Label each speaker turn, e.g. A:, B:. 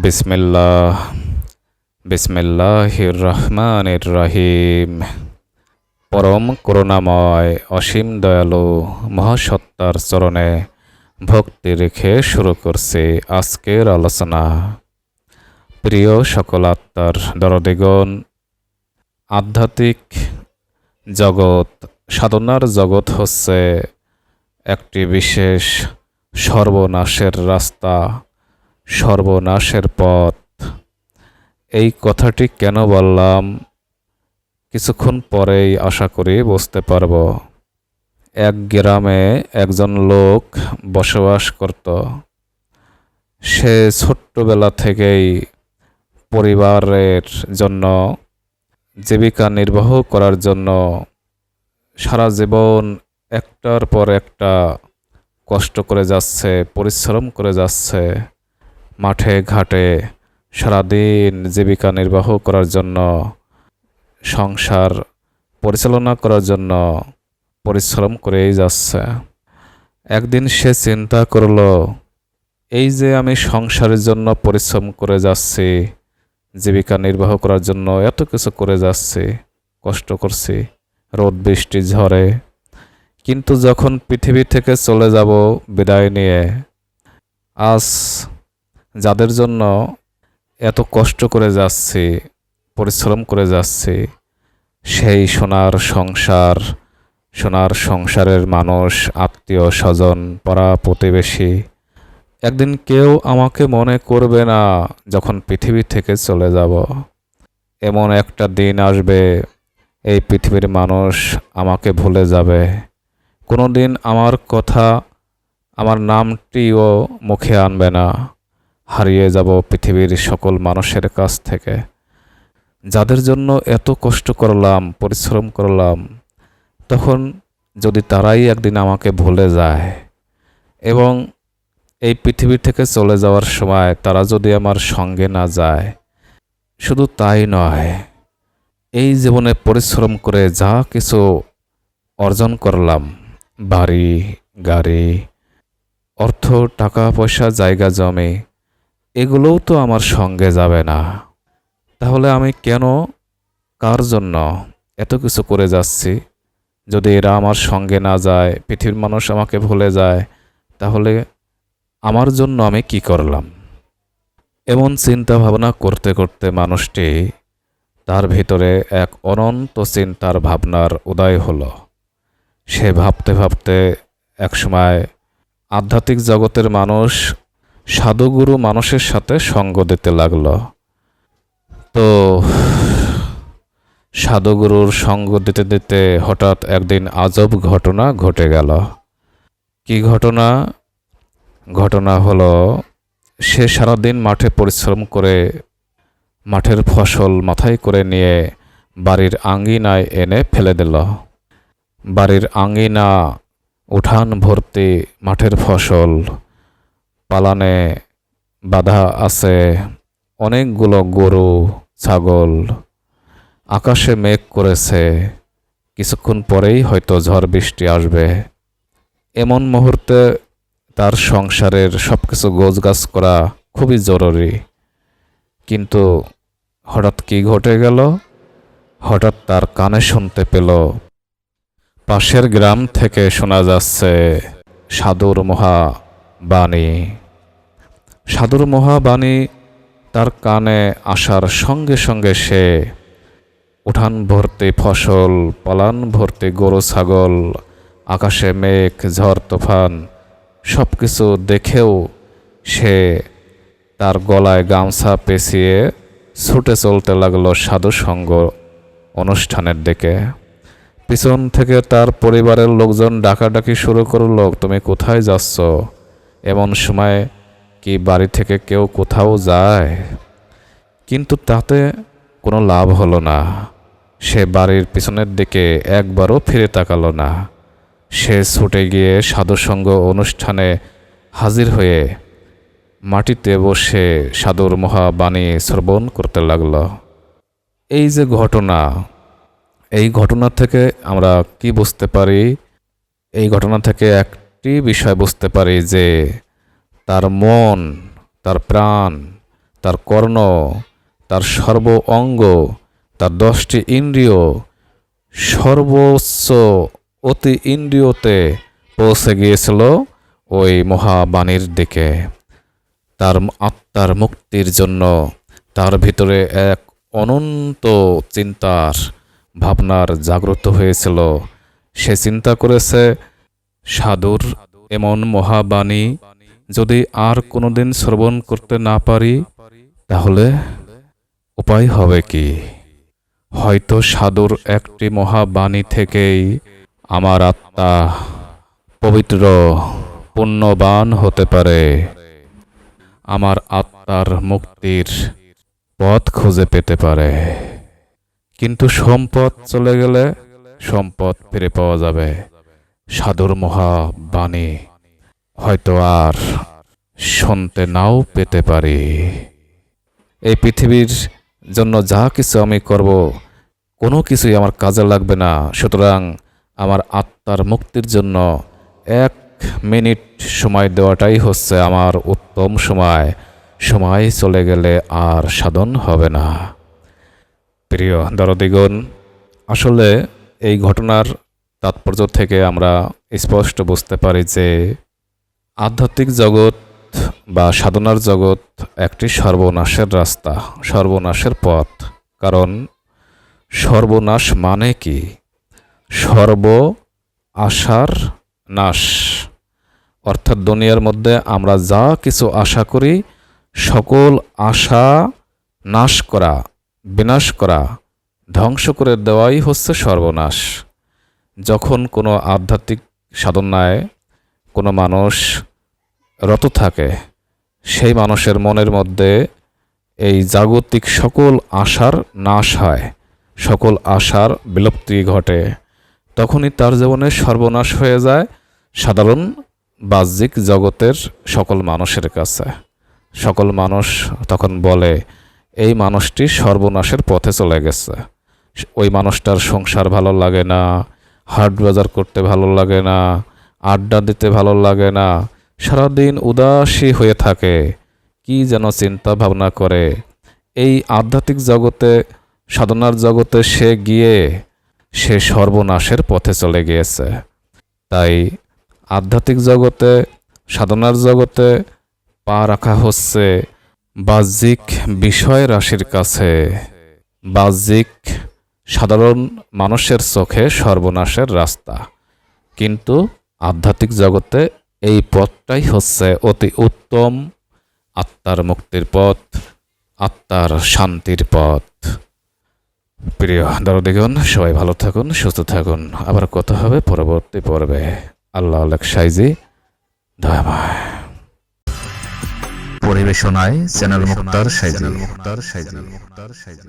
A: বিসমিল্লাহ, বিসমিল্লাহির রহমানির রহিম। পরম করুণাময়, অসীম দয়ালু মহাসত্তার চরণে ভক্তি রেখে শুরু করছি আজকের আলোচনা। প্রিয় সকল আত্মার দরদিগণ, আধ্যাত্মিক জগৎ সাধনার জগৎ হচ্ছে একটি বিশেষ সর্বনাশের রাস্তা, সর্বনাশের পথ। এই কথাটি কেন বললাম? কিছুক্ষণ পরেই আশা করি বুঝতে পারব। এক গ্রামে একজন লোক বসবাস করত। সে ছোট্টবেলা থেকেই পরিবারের জন্য জীবিকা নির্বাহ করার জন্য সারা জীবন একটার পর একটা কষ্ট করে যাচ্ছে, পরিশ্রম করে যাচ্ছে, মাঠে, ঘাটে, সারাদিন জীবিকা নির্বাহ করার জন্য, সংসার পরিচালনা করার জন্য পরিশ্রম করেই যাচ্ছে। একদিন সে চিন্তা করল, এই যে আমি সংসারের জন্য পরিশ্রম করে যাচ্ছি, জীবিকা নির্বাহ করার জন্য এত কিছু করে যাচ্ছি, কষ্ট করছি রোদ, বৃষ্টি ঝরে কিন্তু যখন পৃথিবী থেকে চলে যাব বিদায় নিয়ে, আজ যাদের জন্য এত কষ্ট করে যাচ্ছি, পরিশ্রম করে যাচ্ছি, সেই সোনার সংসার, সোনার সংসারের মানুষ, আত্মীয় স্বজন, পাড়া প্রতিবেশী, একদিন কেউ আমাকে মনে করবে না যখন পৃথিবী থেকে চলে যাব। এমন একটা দিন আসবে এই পৃথিবীর মানুষ আমাকে ভুলে যাবে। কোনো দিন আমার কথা, আমার নামটিও মুখে আনবে না। হারিয়ে যাব পৃথিবীর সকল মানুষের কাছ থেকে। যাদের জন্য এত কষ্ট করলাম, পরিশ্রম করলাম, তখন যদি তারাই একদিন আমাকে ভুলে যায় এবং এই পৃথিবী থেকে চলে যাওয়ার সময় তারা যদি আমার সঙ্গে না যায়, শুধু তাই নয়। এই জীবনে পরিশ্রম করে যা কিছু অর্জন করলাম, বাড়ি, গাড়ি, অর্থ, টাকা, পয়সা, জায়গা, জমি, এগুলোও তো আমার সঙ্গে যাবে না। তাহলে আমি কেন, কার জন্য এত কিছু করে যাচ্ছি? যদি এরা আমার সঙ্গে না যায়, পৃথিবীর মানুষ আমাকে ভুলে যায়, তাহলে আমার জন্য আমি কি করলাম? এমন চিন্তা ভাবনা করতে করতে মানুষটি তার ভিতরে এক অনন্ত চিন্তার ভাবনার উদয় হলো। সে ভাবতে ভাবতে একসময় আধ্যাত্মিক জগতের মানুষ সাধুগুরু মানুষের সাথে সঙ্গ দিতে লাগল। তো সাধুগুরুর সঙ্গ দিতে দিতে হঠাৎ একদিন আজব ঘটনা ঘটে গেল। কি ঘটনা? ঘটনা হলো, সে সারাদিন মাঠে পরিশ্রম করে মাঠের ফসল মাথায় করে নিয়ে বাড়ির আঙ্গিনায় এনে ফেলে দিল। বাড়ির আঙ্গিনা উঠান ভর্তি মাঠের ফসল, পালানে বাধা আছে, অনেকগুলো গরু, ছাগল, আকাশে মেঘ করেছে, কিছুক্ষণ পরেই হয়তো ঝড় বৃষ্টি আসবে। এমন মুহূর্তে তার সংসারের সব কিছু গোছগাছ করা খুবই জরুরি। কিন্তু হঠাৎ কি ঘটে গেল? হঠাৎ তার কানে শুনতে পেল, পাশের গ্রাম থেকে শোনা যাচ্ছে, সাধুর মহা বাণী। সাধুর মহাবাণী তার কানে আসার সঙ্গে সঙ্গে সে উঠান ভর্তি ফসল, পালান ভর্তি গরু, ছাগল, আকাশে মেঘ, ঝড়, তুফান সব কিছু দেখেও সে তার গলায় গামছা পেঁচিয়ে ছুটে চলতে লাগল সাধু সঙ্গ অনুষ্ঠানের দিকে। পিছন থেকে তার পরিবারের লোকজন ডাকাডাকি শুরু করল, তুমি কোথায় যাচ্ছ? এমন সময় কি বাড়ি থেকে কেউ কোথাও যায়? কিন্তু তাতে কোনো লাভ হলো না। সে বাড়ির পিছনের দিকে একবারও ফিরে তাকালো না। সে ছুটে গিয়ে সাধুসঙ্গ অনুষ্ঠানে হাজির হয়ে মাটিতে বসে সাধুর মহাবাণী শ্রবণ করতে লাগল। এই যে ঘটনা, এই ঘটনা থেকে আমরা কি বুঝতে পারি? এই ঘটনা থেকে একটি বিষয় বুঝতে পারি যে তার মন, তার প্রাণ, তার কর্ণ, তার সর্ব অঙ্গ, তার দশটি ইন্দ্রিয় সর্বোচ্চ অতি ইন্দ্রিয়তে পৌঁছে গিয়েছিল ওই মহাবাণীর দিকে। তার আত্মার মুক্তির জন্য তার ভিতরে এক অনন্ত চিন্তার ভাবনার জাগ্রত হয়েছিল। সে চিন্তা করেছে, সাধুর এমন মহাবাণী যদি আর কোনোদিন শ্রবণ করতে না পারি, তাহলে উপায় হবে কি? হয়তো সাধুর একটি মহাবাণী থেকেই আমার আত্মা পবিত্র, পুণ্যবান হতে পারে। আমার আত্মার মুক্তির পথ খুঁজে পেতে পারে। কিন্তু সম্পদ চলে গেলে সম্পদ ফিরে পাওয়া যাবে। সাধুর মহাবাণী হয়তো আর শুনতে নাও পেতে পারি। এই পৃথিবীর জন্য যা কিছু আমি করব, কোনো কিছুই আমার কাজে লাগবে না। সুতরাং আমার আত্মার মুক্তির জন্য এক মিনিট সময় দেওয়াটাই হচ্ছে আমার উত্তম সময়। সময় চলে গেলে আর সাধন হবে না। প্রিয় দরদিগণ, আসলে এই ঘটনার তাৎপর্য থেকে আমরা স্পষ্ট বুঝতে পারি যে আধ্যাত্মিক জগৎ বা সাধনার জগৎ একটি সর্বনাশের রাস্তা, সর্বনাশের পথ। কারণ সর্বনাশ মানে কি? সর্ব আশার নাশ। অর্থাৎ দুনিয়ার মধ্যে আমরা যা কিছু আশা করি, সকল আশা নাশ করা, বিনাশ করা, ধ্বংস করে দেওয়াই হচ্ছে সর্বনাশ। যখন কোনো আধ্যাত্মিক সাধনায় কোনো মানুষ রত থাকে, সেই মানুষের মনের মধ্যে এই জাগতিক সকল আশার নাশ হয়, সকল আশার বিলুপ্তি ঘটে। তখনই তার জীবনে সর্বনাশ হয়ে যায়। সাধারণ বাহ্যিক জগতের সকল মানুষের কাছে। সকল মানুষ তখন বলে, এই মানুষটি সর্বনাশের পথে চলে গেছে। ওই মানুষটার সংসার ভালো লাগে না, হাট বাজার করতে ভালো লাগে না, আড্ডা দিতে ভালো লাগে না, সারাদিন উদাসী হয়ে থাকে। কি যেন চিন্তা ভাবনা করে। এই আধ্যাত্মিক জগতে, সাধনার জগতে সে গিয়ে সে সর্বনাশের পথে চলে গিয়েছে। তাই আধ্যাত্মিক জগতে, সাধনার জগতে পা রাখা হচ্ছে বাহ্যিক বিষয় রাশির কাছে। বাহ্যিক সাধারণ মানুষের চোখে সর্বনাশের রাস্তা। কিন্তু আধ্যাত্মিক জগতে এই পথটাই হচ্ছে অতি উত্তম আত্মার মুক্তির পথ, আত্মার শান্তির পথ। প্রিয় দরদিগণ সবাই ভালো থাকুন, সুস্থ থাকুন। আবার কথা হবে পরবর্তী পর্বে। আল্লাহ সাইজে সাইজি দয়াময়
B: পরিবেশনায় চ্যানেল মুক্তার সাইজি মুক্তার সাইজি মুক্তার সাইজি